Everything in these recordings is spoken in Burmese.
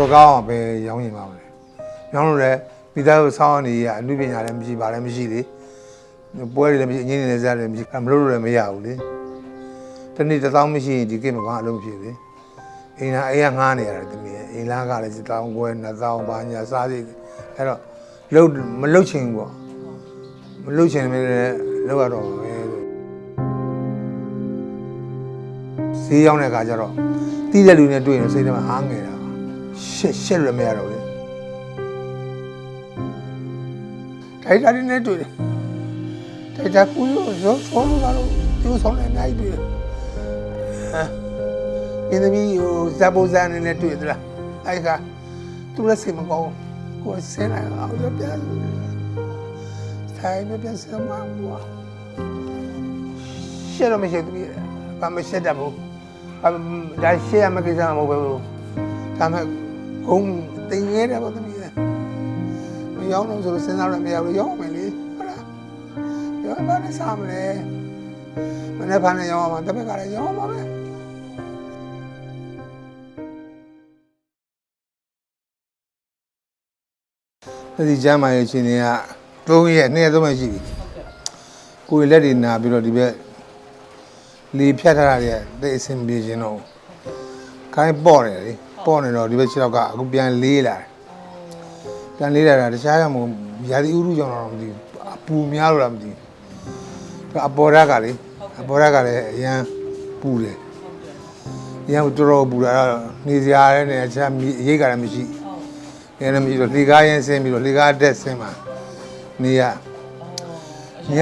တော်ကောင်းအောင်ပဲရောင်းရင်ပါမယ်။ရောင်းလို့လည်းမိသားစုဆောင်းနေရအမှုပညာလည်းမရှိပါလည်းမရှိလေ။ပွဲတွေလည်းမရှိအငင်းနေလည်းစားလည်းမရှိမလို့လို့လည်းမရဘူးလေ။တနေ့တစ်သောင်းမရှိရင်ဒီကိမဘာအလုံးဖြစ်လေ။အိမ်လာအိမ်ကငားနေရတယ်တမီးရဲ့အိမ်လာကလည်းတစ်သောင်းခွဲနှစ်သောင်းပါညာစားစိတ်အဲ့တော့လှုပ်မလှုပ်ချင်ဘူးပေါ့။မလှုပ်ချင်လည်းလှုပ်ရတော့ပဲလို့ဈေးရောက်တဲ့အခါကျတော့တီးတဲ့လူနဲ့တွေ့ရင်စိတ်ထဲမှာအားငယ်တာ ရှက်ရှက်ရမရတော့လေထိုက်တာတွေနဲ့တွေ့တယ်ထိုက်တာကူရောရောဆောလို့ကတော့ဒီဆောင်နေနိုင်တွေ့တယ်အင်းသမီးဟိုဇာပိုဇာနေနဲ့တွေ့သလားအဲ့ကသူလည်းစိတ်မကောင်းကိုဆင်းလာအောင်ရပြန်ဆိုင်မပြန်စမ်းမဘူးရှက်တော့မရှိသမီးဘာမရှက်တတ်ဘူးအမ်ဒါရှက်ရမကိစ္စမဟုတ်ဘူးဒါမှ ဂုံတင်ရဲတယ်ပေါ့သမီးမရောင်းတော့ဆိုလို့စဉ်းစားရမရဘူးရောင်းမယ်လေဟုတ်လားရောင်းပါနဲ့စားမလဲမနေ့ဖာနဲ့ရောင်းအောင်တပည့်ကလည်းရောင်းပါမယ်ဒီကျမ်းမာရေးချင်းတွေကသုံးရက်နှစ်ရက်သုံးရက်ရှိပြီကိုယ်လက်တွေနာပြီးတော့ဒီဘက်လေဖြတ်ထားတာတွေတိတ်အဆင်ပြေခြင်းတော့ခိုင်းပေါ့တယ်လေ ပေါ့နေတော့ဒီဘက်ခြေတော့ကအခုပြန်လေးလာတယ်ပြန်လေးလာတာတခြားကြောင့်မဟုတ်ရာသီဥတုကြောင့်တော့မသိဘူးအပူများလို့လားမသိဘူးအပေါ်ရက်ကလေအပေါ်ရက်ကလည်းအရန်ပူတယ်အရန်တော်တော်ပူတာနေစရာလည်းနေအချမ်းအရေးကလည်းမရှိနေလည်းမရှိတော့လေကားရင်ဆင်းပြီးတော့လေကားတက်ဆင်းမှာနေရည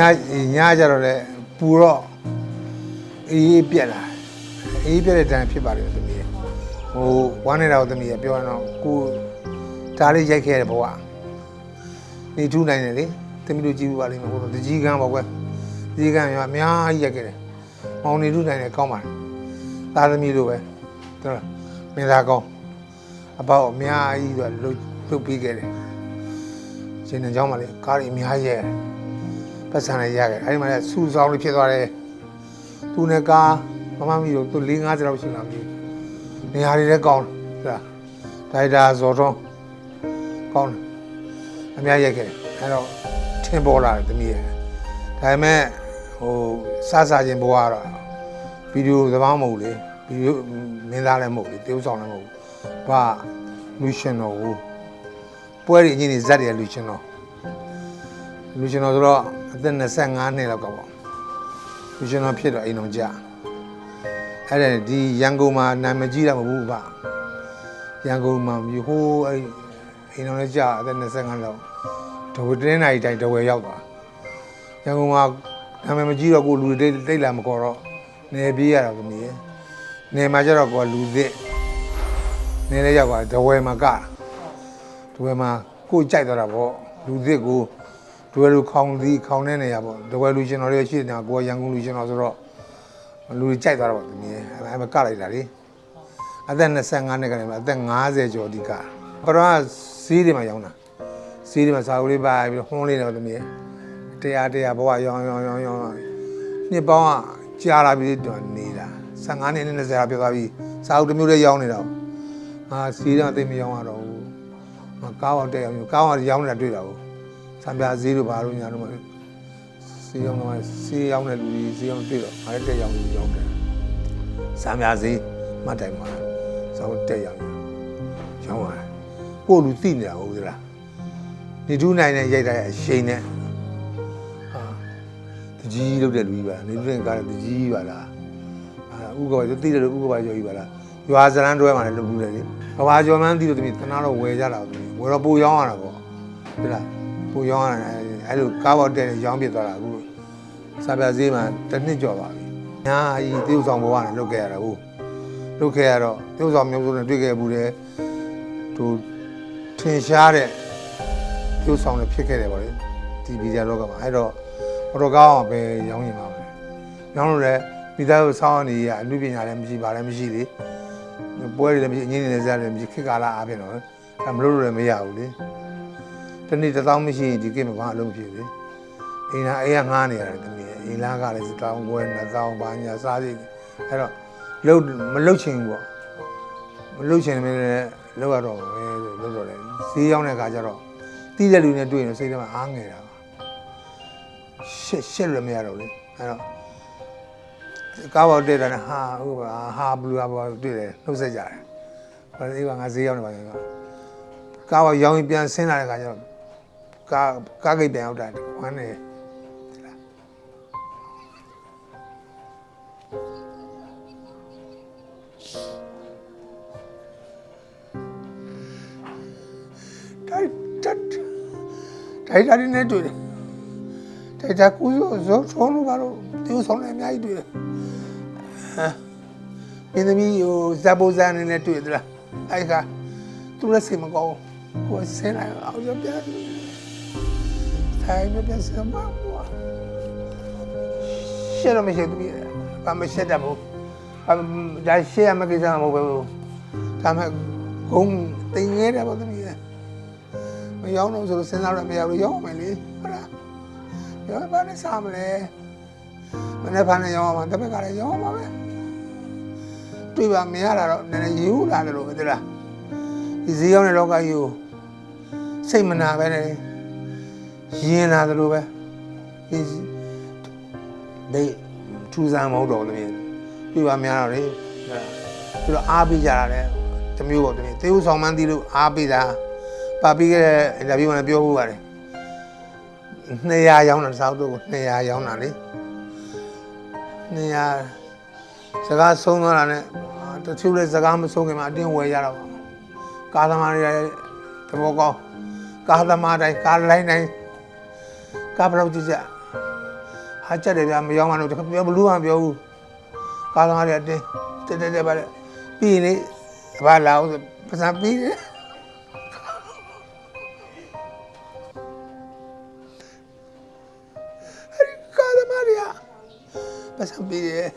ညကြတော့လေပူတော့အေးပြက်လာအေးပြက်တဲ့တန်ဖြစ်ပါတယ်သမီး ဟိုဝမ်းနေတာကိုသမီးပြောရတော့ကိုဒါလေးရိုက်ခဲ့တဲ့ဘဝနေထူးနိုင်တယ်လေသမီးတို့ကြည့်ပါလိမ့်မယ်ဟိုတကြီးကန်းပေါ့ကွယ်တကြီးကန်းရောအများကြီးရိုက်ခဲ့တယ်မောင်နေထူးနိုင်တယ်ကောင်းပါတယ်သားသမီးတို့ပဲတော်မင်းသားကောင်းအပေါက်အများကြီးဆိုလှုပ်လှုပ်ပြီးခဲ့တယ်ရှင်နေเจ้าမလေးကားကြီးအများကြီးရဲ့ပတ်စံလေးရခဲ့အဲဒီမှာလည်းစူဆောင်းလေးဖြစ်သွားတယ် သူနဲ့ကားမမမီတို့သူ၄50လောက်ရှိလာပြီ နေရာတွေလည်းကောင်းတယ်ဒါဒိုက်တာဇော်ထွန်းကောင်းတယ်အများရိုက်ခဲ့တယ်အဲတော့ထင်ပေါ်လာတယ်တမီးရဲ့ဒါပေမဲ့ဟိုစားစားခြင်းဘဝကတော့ဗီဒီယိုသဘောင်းမဟုတ်လေဗီဒီယိုမင်းသားလည်းမဟုတ်လေတေးဥဆောင်လည်းမဟုတ်ဘူးဘာလူရှင်တော်ကိုပွဲရည်အင်းကြီးဇက်တွေလူရှင်တော်လူရှင်တော်ဆိုတော့အသက်25နှစ်လောက်ကပေါ့လူရှင်တော်ဖြစ်တော့အိမ်တော်ကြ အဲ့ဒါဒီရန်ကုန်မှာနာမည်ကြီးတာမဟုတ်ဘူးဗျရန်ကုန်မှာမြို့ဟိုးအဲ့အိမ်တော်လည်းကြအသက်25လောက်ဒဝတင်းနိုင်တိုင်းဒဝဲရောက်သွားရန်ကုန်မှာနာမည်မကြီးတော့ကိုလူတွေတိတ်လာမခေါ်တော့နေပြေးရတာသမီးရဲ့နေမှာကျတော့ကိုလူသစ်နေလည်းရောက်သွားဒဝဲမှာကဒဝဲမှာကိုကြိုက်သွားတာပေါ့လူသစ်ကိုဒဝဲလူခေါင်သီးခေါင်တဲ့နေရာပေါ့ဒဝဲလူရှင်တော်တွေရှိနေတာကိုကရန်ကုန်လူရှင်တော်ဆိုတော့ လူတွေကြိုက်သွားတာပေါ့သမီးရဲ့အဲ့မှာကလိုက်တာလေအသက်25နှစ်ကနေမှအသက်50ကျော်ဒီကပရမဈေးတွေမှာရောင်းတာဈေးတွေမှာစာအုပ်လေးပါပြီးတော့ဟွန်းလေးတော့သမီးရဲ့တရားတရားဘဝရောင်းရောင်းရောင်းရောင်းနှစ်ပေါင်းကကြာလာပြီတော့နေတာ15နှစ်နဲ့20ရာပြောသွားပြီစာအုပ်တစ်မျိုးလေးရောင်းနေတာဟာဈေးတော့သိမရောင်းရတော့ဘူးမကားအောင်တက်အောင်ကားအောင်ရောင်းနေတာတွေ့တာဘူးစံပြဈေးတို့ဘာလို့ညာတော့မလဲ ဈေးရောင်းတော့ဈေးရောင်းတဲ့လူကြီးဈေးရောင်းတွေ့တော့ငါလည်းတက်ရောင်းလူရောင်းတယ်စံပြဈေးမှတ်တိုင်မှာစောင်းတက်ရောင်းရောင်းရတယ်ကိုလူသိနေတာဟုတ်သလားနေထူးနိုင်တဲ့ရိုက်တဲ့အရှိန်နဲ့ဟာတကြီးလုပ်တဲ့လူကြီးပါနေထူးနိုင်ကားတဲ့တကြီးပါလားအာဥက္ကဘာသိတယ်လို့ဥက္ကဘာကျော်ကြီးပါလားရွာစရန်တွဲမှာလည်းလုပ်ဘူးလေကဘာကျော်မှန်းသိလို့တမီးတနာတော့ဝယ်ကြတာတမီးဝယ်တော့ပိုရောင်းရတာပေါ့ဟုတ်လားပိုရောင်းရတာအဲ့လိုကားပေါ်တက်ရောင်းပြသွားတာအခု စာပြဈေးမှာတစ်နှစ်ကျော်ပါပြီညာအကြီးတေးဥဆောင်ဘဝနဲ့လုပ်ခဲ့ရတာဟုတ်လုပ်ခဲ့ရတော့တေးဥဆောင်မျိုးစုံနဲ့တွေ့ခဲ့ဘူးတယ်သူထင်ရှားတဲ့တေးဥဆောင်နဲ့ဖြစ်ခဲ့တယ်ပေါ့လေဒီဗီဒီယိုလောကမှာအဲ့တော့ဘောတော်ကောင်းအောင်ပဲရောင်းရင်ပါပဲရောင်းလို့လည်းမိသားစုဆောင်းနေရအမှုပညာလည်းမရှိပါလည်းမရှိလေပွဲတွေလည်းမရှိအငင်းနေလည်းစားလည်းမရှိခေတ်ကာလအားဖြင့်တော့အဲမလို့လို့လည်းမရဘူးလေတနေ့တစ်သောင်းမရှိရင်ဒီကိမဘာအလုံးဖြစ်လေ အိမ်လာအိမ်ကငားနေရတယ်တမီးအိမ်လာကလည်းတောင်းပွဲနှစ်သောင်းပါညာစားစီအဲ့တော့လှုပ်မလှုပ်ချင်ဘူးပေါ့မလှုပ်ချင်မင်းလည်းလောက်ရတော့ပဲလို့တော့တယ်ဈေးရောက်တဲ့ခါကျတော့တီးတဲ့လူနဲ့တွေ့ရင်စိတ်ထဲမှာအားငယ်တာပါရှက်ရှက်လို့မရတော့လေအဲ့တော့ကားပေါ်တက်တာနဲ့ဟာဟုတ်ပါဟာဘလူးဟာပေါ်တွေ့တယ်နှုတ်ဆက်ကြတယ်ဘာလို့ဒီကငါဈေးရောက်နေပါလဲကကားပေါ်ရောင်းရင်ပြန်ဆင်းလာတဲ့ခါကျတော့ကားကားဂိတ်ပြန်ရောက်တာဝမ်းနေတိုက် တိုက်တာနေတွေ့တယ်တိုက်တာကူရောဇောဆုံးလို့ကတော့ဒီဆောင်လည်းအများကြီးတွေ့တယ်ဟမ်မင်းသမီးဟိုဇဘိုဇန်နဲ့တွေ့သလားအဲ့ကသူလည်းစိတ်မကောင်းဘူးကိုယ်ဆင်းလာအောင်ရပြန်ဆိုင်မပြန်စမ်းပါဘူးရှက်တော့မရှိဘူးဘာမရှက်တတ်ဘူးဘာဒါရှက်ရမကိစ္စမဟုတ်ဘူးဒါမှဂုံတင်ငဲတယ်ပေါ့သမီး မရောတော့ဆိုတော့စဉ်းစားရမရဘူးရောမယ်လေဟုတ်လားရောဘာနဲ့စားမလဲမနေ့ဖာနဲ့ရောမှာတစ်ဖက်ကလည်းရောမှာပဲတွေ့ပါမရတာတော့နည်းနည်းယူလာတယ်လို့ပဲတလားဒီဈေးရောက်တဲ့လောကကြီးကိုစိတ်မနာပဲနဲ့ရင်လာတယ်လို့ပဲဒီဒီထူးဆန်းမဟုတ်တော့ဘူးတွေ့ပါမရတော့လေသူတို့အားပေးကြတာလေတမျိုးပေါ့တမျိုးသေဦးဆောင်မှန်းသီးလို့အားပေးတာ ပါပြီးခဲ့တဲ့အင်တာဗျူးမှာပြောဖို့ပါတယ်200ရောင်းတာစောက်တော့200ရောင်းတာလေ200စကားဆုံးသွားတာနဲ့တချို့လည်းစကားမဆုံးခင်မှာအတင်းဝယ်ရတာပါကားသမားတွေလည်းတဘောကောင်းကားသမားတိုင်းကားလိုင်းတိုင်းကားဘယ်လောက်ကြည့်ကြဟာကြက်တယ်ဗျာမရောင်းမှတော့ပြောဘလူးမှပြောဘူးကားသမားတွေအတင်းတက်တက်တက်ပါလေပြီးရင်လေဘာလာအောင်ပစံပြီးတယ် ပတ်စံပေးတယ်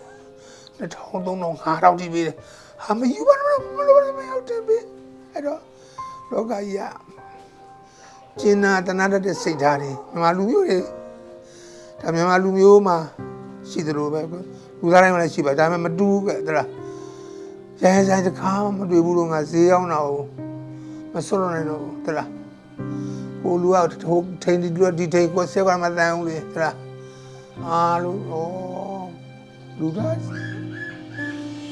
2000 3000 5000တိပေးတယ်ဟာမယူပါနဲ့မလို့မရောက်တယ်ပေးအဲ့တော့လောကကြီးကကျင်နာတနာတတ်တဲ့စိတ်ဓာတ်တွေမြန်မာလူမျိုးတွေဒါမြန်မာလူမျိုးမှာရှိသလိုပဲလူသားတိုင်းမှာလည်းရှိပါဒါပေမဲ့မတူဘူးကတလားရဲဆိုင်တစ်ခါမှမတွေ့ဘူးလို့ငါဈေးရောက်တာကိုမစွန့်နိုင်တော့ဘူးတလားဟိုလူကဟိုထိန်ဒီလူကဒီထိန်ကိုဆက်ကမတန်ဘူးလေတလားအားလုံးဩ လူသား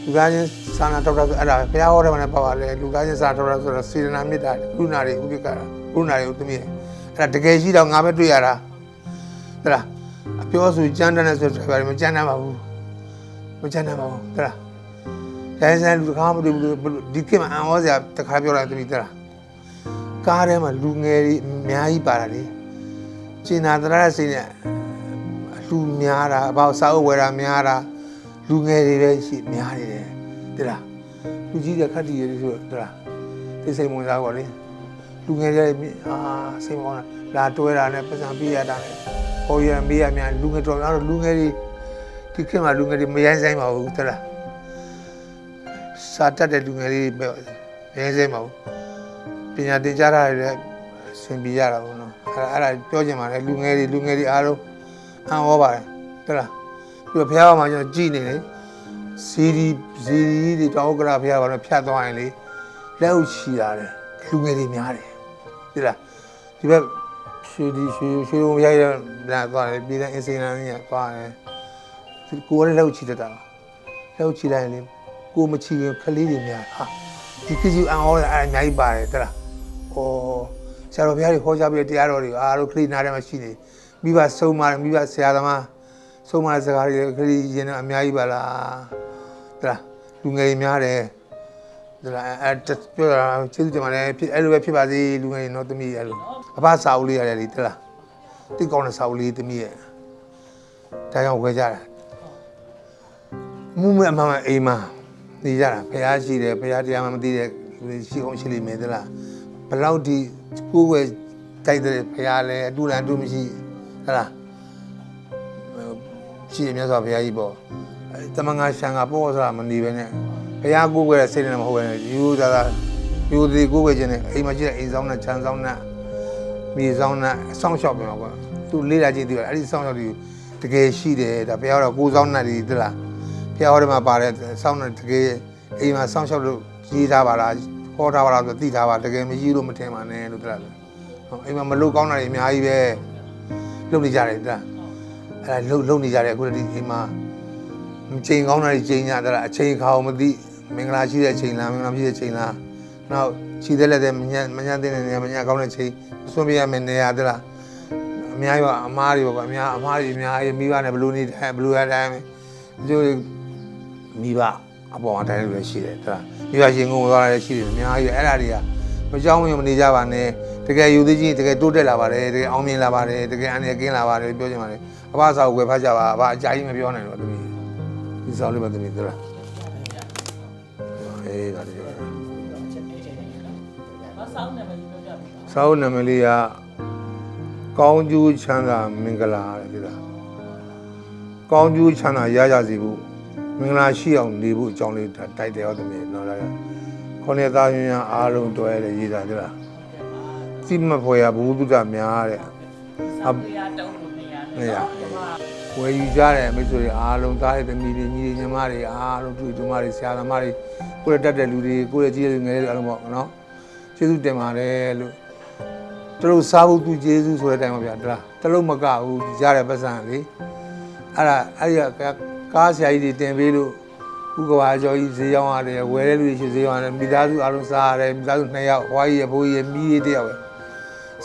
လူသားချင်းစာနာတော်တာဆိုအဲ့ဒါဘုရားဟောတယ်မှာလည်းပါပါလေလူသားချင်းစာနာတော်တာဆိုတော့စေတနာမေတ္တာကုဏာတွေဥပိ္ပကာကုဏာတွေဥသမီးအဲ့ဒါတကယ်ရှိတော့ငါပဲတွေ့ရတာဟဲ့လားအပြောဆိုကြမ်းတမ်းတဲ့ဆိုတော့ဘာမှမကြမ်းတမ်းပါဘူးမကြမ်းတမ်းပါဘူးဟဲ့လားတိုင်းဆိုင်လူတကားမတွေ့ဘူးဒီကိမအံဩစရာတခါပြောလိုက်သမီးဟဲ့လားကားထဲမှာလူငယ်တွေအများကြီးပါတာလေကျင်နာတရတဲ့စိတ်နဲ့လူများတာအပေါ့စာအုပ်ဝယ်တာများတာ လူငယ်တွေပဲရှိများနေတယ်တိလားလူကြီးတွေခက်တည်ရည်ဆိုတိလားသိစိတ်ဝင်စားပါလေလူငယ်တွေအာစိတ်မကောင်းတာလာတွဲတာနဲ့ပတ်စံပေးရတာနဲ့ဟောရမေးရများလူငယ်တော်များတော့လူငယ်တွေဒီခေတ်မှာလူငယ်တွေမရိုင်းဆိုင်ပါဘူးတိလားစာတတ်တဲ့လူငယ်လေးပဲမရိုင်းဆိုင်ပါဘူးပညာသင်ကြားတာတွေလည်းဆင်ပြေရတာပေါ့နော်အဲ့ဒါအဲ့ဒါပြောချင်ပါတယ်လူငယ်တွေလူငယ်တွေအားလုံးအံ့ဩပါတယ်ဟုတ်လား ပြီးတော့ဘုရားမှာကျွန်တော်ကြည်နေလေစီဒီစီဒီတွေတောင်းကရာဘုရားဘာလို့ဖြတ်သွားရင်လေလက်ဥချီလာတယ်လူငယ်တွေများတယ်ဟုတ်လားဒီဘက်ရွှေဒီရွှေရွှေဘုရားရလာသွားတယ်ပြည်တဲ့အင်စင်နာကြီးကသွားတယ်ဒီကိုယ်လည်းလက်ဥချီတတ်တာလက်ဥချီလိုက်ရင်လေကိုမချီရင်ခလေးတွေများဟာဒီကိစ္စအံ့ဩတယ်အဲ့အများကြီးပါတယ်ဟုတ်လားဩဆရာတော်ဘုရားတွေဟောကြားပြီးတရားတော်တွေအားလုံးခလေးနားထဲမှာရှိနေတယ်မိဘဆုံးမမိဘဆရာသမား ဆုံးမစကားတွေခရီးရင်တော့အများကြီးပါလားတလားလူငယ်တွေများတယ်တလားအဲပြောတာကျေးဇူးတင်ပါတယ်ဖြစ်အဲ့လိုပဲဖြစ်ပါစေလူငယ်တွေတော့တမီးအဲ့လိုအဖစာအုပ်လေးရတယ်လေတလားတိကောင်းတဲ့စာအုပ်လေးတမီးရဲ့ဒါကြောင့်ဝယ်ကြတာမူမအမှန်မှအိမ်မှာနေကြတာဖះရှိတယ်ဖះတရားမှမသိတဲ့လူတွေရှိအောင်ရှိလိမ့်မယ်တလားဘယ်လောက်ဒီကိုယ်ဝယ်တိုက်တဲ့ဖះလဲအတူလန်အတူမရှိဟဲ့လား ရှိတယ်မြတ်စွာဘုရားကြီးပေါ့အဲတမန်ငါရှံကပို့ဆိုတာမနေပဲနဲ့ဘုရားကိုးကွယ်တဲ့စိတ်နဲ့မဟုတ်ပဲနဲ့ယူသာသာယူသည်ကိုးကွယ်ခြင်းနဲ့အိမ်မှာရှိတဲ့အိမ်ဆောင်နဲ့ခြံဆောင်နဲ့မြေဆောင်နဲ့အဆောင်ရှောက်ပြန်ပါကွာသူလေးလာကြည့်သူအဲ့ဒီဆောင်ရှောက်တွေတကယ်ရှိတယ်ဒါဘုရားတော့ကိုးဆောင်နဲ့ဒီတလားဘုရားဟောတယ်မှာပါတဲ့ဆောင်နဲ့တကယ်အိမ်မှာဆောင်ရှောက်လို့ရေးထားပါလားဟောဟောထားပါလားဆိုသိထားပါတကယ်မရှိလို့မထင်ပါနဲ့လို့တရားတယ်ဟောအိမ်မှာမလို့ကောင်းတာတွေအများကြီးပဲလုပ်နေကြတယ်တရား အဲ့ဒါလုပ်လုပ်နေကြတယ်အခုဒီအိမ်မှာချိန်ကောင်းတာတွေချိန်ကြတာအချိန်ခါအောင်မသိမင်္ဂလာရှိတဲ့အချိန်လားမင်္ဂလာမရှိတဲ့အချိန်လားနောက်ခြိတဲ့လက်တဲ့မညာမညာတဲ့နေရာမညာကောင်းတဲ့ချိန်ဆွံ့ပြရမယ်နေရာတရားအများကြီးပါအမားတွေပါအများအမားတွေအများကြီးမိဘနဲ့ဘလို့နေတယ်ဘလို့ရတိုင်းဒီလိုမိဘအပေါ်အတိုင်းလည်းရှိတယ်တလားမိဘရှင်ကုန်သွားတာလည်းရှိတယ်အများကြီးပဲအဲ့ဒါတွေကမကြောင်းမယုံမနေကြပါနဲ့တကယ်ယူသေးချင်းတကယ်တိုးတက်လာပါတယ်တကယ်အောင်မြင်လာပါတယ်တကယ်အနေကင်းလာပါတယ်ပြောချင်ပါတယ် အဘစာကိုပဲဖတ်ကြပါအဘအကြာကြီးမပြောနိုင်တော့တမီးဒီစာလေးပါတမီးတလားအေးဒါလေးပြောတာဘာစောင်းနေမလို့ပြောပြပါစာအုပ်နာမည်လေးကကောင်းကျိုးချမ်းသာမင်္ဂလာတဲ့ဒီလားကောင်းကျိုးချမ်းသာရကြစီဖို့မင်္ဂလာရှိအောင်နေဖို့အကြောင်းလေးတိုက်တယ်ဟုတ်တယ်မြေနော်လားခေါင်းရသားရင်းရအားလုံးတွဲတယ်ရေးတာဒီလားစိမဖွယ်ရဘုသူတ္တများတဲ့ဆောင်းရတုံးလို့ နေရနေရဝယ်ယူကြတယ်မိတ်ဆွေတွေအားလုံးသားတဲ့သမီးတွေညီတွေညီမတွေအားလုံးတွေ့တူမတွေဆရာသမားတွေကိုယ်တက်တဲ့လူတွေကိုယ်ရဲ့ကြီးတဲ့ငယ်တွေအားလုံးပေါ့နော်ကျေးဇူးတင်ပါတယ်လို့တလို့စားဖို့သူကျေးဇူးဆိုတဲ့အတိုင်းပါဗျာတလားတလို့မကဘူးရတဲ့ပတ်စံလေအဲ့ဒါအဲ့ဒီကကားဆရာကြီးတွေတင်ပေးလို့ဥကဘာကျော်ကြီးဈေးရောင်းရတယ်ဝယ်တဲ့လူတွေရှိဈေးရောင်းရတယ်မိသားစုအားလုံးစားရတယ်မိသားစုနှစ်ယောက်ဘွားကြီးရဘိုးကြီးရမိရေးတယောက်ပဲ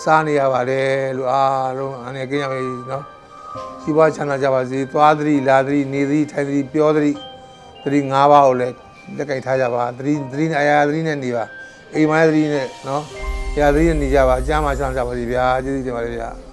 စားနေရပါတယ်လို့အားလုံးအနေကင်းရမယ်နော် ရှိပွားချမ်းသာကြပါစေသွားသတိလာသတိနေသတိထိုင်သတိပြောသတိသတိ၅ပါးကိုလည်းလက်ကင်ထားကြပါသတိသတိနဲ့အရာသတိနဲ့နေပါအိမ်မသတိနဲ့နော်။ရာသီးနေကြပါအကျမ်းမှာချမ်းသာကြပါစေဗျာကျေးဇူးတင်ပါတယ်ဗျာ။